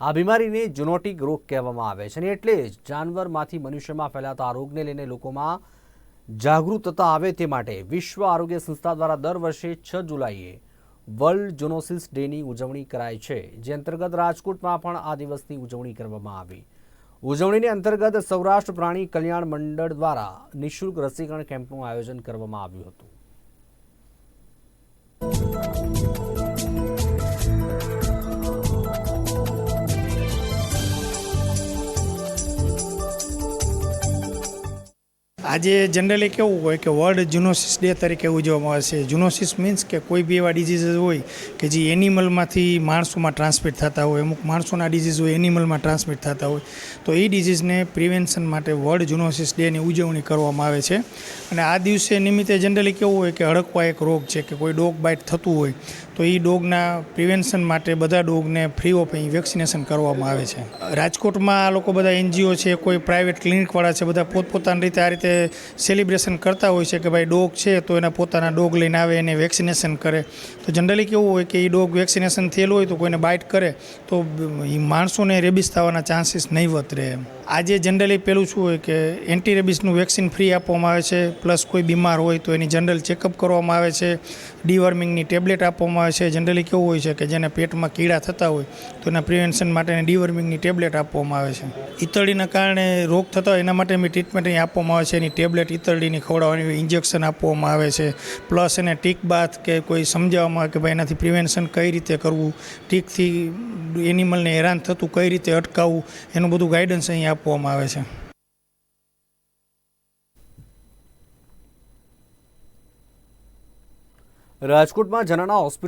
આ બીમારીને જુનોટિક રોગ કહેવામાં આવે છે અને એટલે જ જાનવરમાંથી મનુષ્યમાં ફેલાતા આ રોગને લઈને લોકોમાં જાગૃતતા આવે તે માટે વિશ્વ આરોગ્ય સંસ્થા દ્વારા દર વર્ષે છ જુલાઈએ વર્લ્ડ જુનોસિસ ડેની ઉજવણી કરાય છે, જે અંતર્ગત રાજકોટમાં પણ આ દિવસની ઉજવણી કરવામાં આવી. ઉજવણીની અંતર્ગત સૌરાષ્ટ્ર પ્રાણી કલ્યાણ મંડળ દ્વારા નિઃશુલ્ક રસીકરણ કેમ્પનું આયોજન કરવામાં આવ્યું હતું. આજે જનરલી કેવું હોય કે વર્લ્ડ જુનોસિસ ડે તરીકે ઉજવવામાં આવે છે. જુનોસિસ મીન્સ કે કોઈ બી એવા ડિઝીઝ હોય કે જે એનિમલમાંથી માણસોમાં ટ્રાન્સમિટ થતા હોય, અમુક માણસોના ડિઝીઝ હોય એનિમલમાં ટ્રાન્સમિટ થતા હોય, તો એ ડિઝીઝને પ્રિવેન્શન માટે વર્લ્ડ જુનોસિસ ડેની ઉજવણી કરવામાં આવે છે. અને આ દિવસે નિમિત્તે જનરલી કેવું હોય કે હડકવા એક રોગ છે કે કોઈ ડોગ બાઇટ થતું હોય, તો એ ડોગના પ્રિવેન્શન માટે બધા ડોગને ફ્રી ઓફ વેક્સિનેશન કરવામાં આવે છે. રાજકોટમાં આ લોકો બધા એનજીઓ છે, કોઈ પ્રાઇવેટ ક્લિનિકવાળા છે, બધા પોતપોતાની રીતે આ રીતે સેલિબ્રેશન કરતા હોય છે કે ભાઈ ડોગ છે તો એના પોતાના ડોગ લઈને આવે એને વેક્સિનેશન કરે. તો જનરલી કેવું હોય કે એ ડોગ વેક્સિનેશન થયેલું હોય તો કોઈને બાઇટ કરે, તો એ માણસોને રેબિસ થવાના ચાન્સીસ નહીવત રહે એમ. આજે જનરલી પેલું શું હોય કે એન્ટી રેબિસનું વેક્સિન ફ્રી આપવામાં આવે છે પ્લસ કોઈ બીમાર હોય તો એની જનરલ ચેકઅપ કરવામાં આવે છે ડીવર્મિંગની ટેબ્લેટ આપવામાં આવે છે. જનરલી કેવું હોય છે કે જેને પેટમાં કીડા થતા હોય, તો એના પ્રિવેન્શન માટેની ડીવર્મિંગની ટેબ્લેટ આપવામાં આવે છે. ઈતળીના કારણે રોગ થતા હોય એના માટે ટ્રીટમેન્ટ અહીં આપવામાં આવે છે. એની ટેબ્લેટ ઈતરડીની ખવડાવવાની ઇન્જેક્શન આપવામાં આવે છે. પ્લસ એને ટીક બાથ કે કોઈ સમજાવવામાં કે ભાઈ એનાથી પ્રિવેન્શન કઈ રીતે કરવું, ટીકથી એનિમલને હેરાન થતું કઈ રીતે અટકાવવું, એનું બધું ગાઈડન્સ અહીં આપવામાં આવે છે. રાજકોટમાં જનાના હોસ્પિટલ